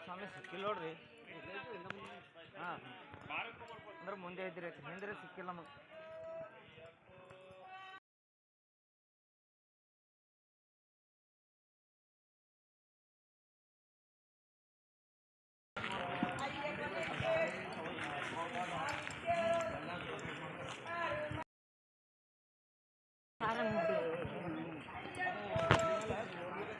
ಸ್ವಾಮಿ ಸಿಕ್ಕಿಲ್ಲ ನೋಡ್ರಿ ಹಾಂ. ಅಂದ್ರೆ ಮುಂದೆ ಇದ್ರಿ ಹಿಂದ್ರೆ ಸಿಕ್ಕಿಲ್ಲ ನಮಗೆ.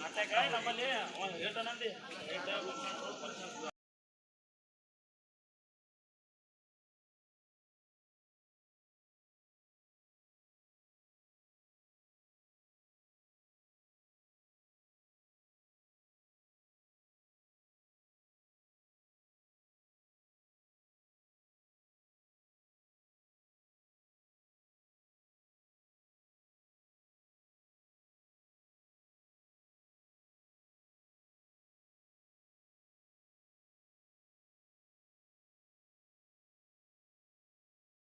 ನಮ್ಮಲ್ಲಿ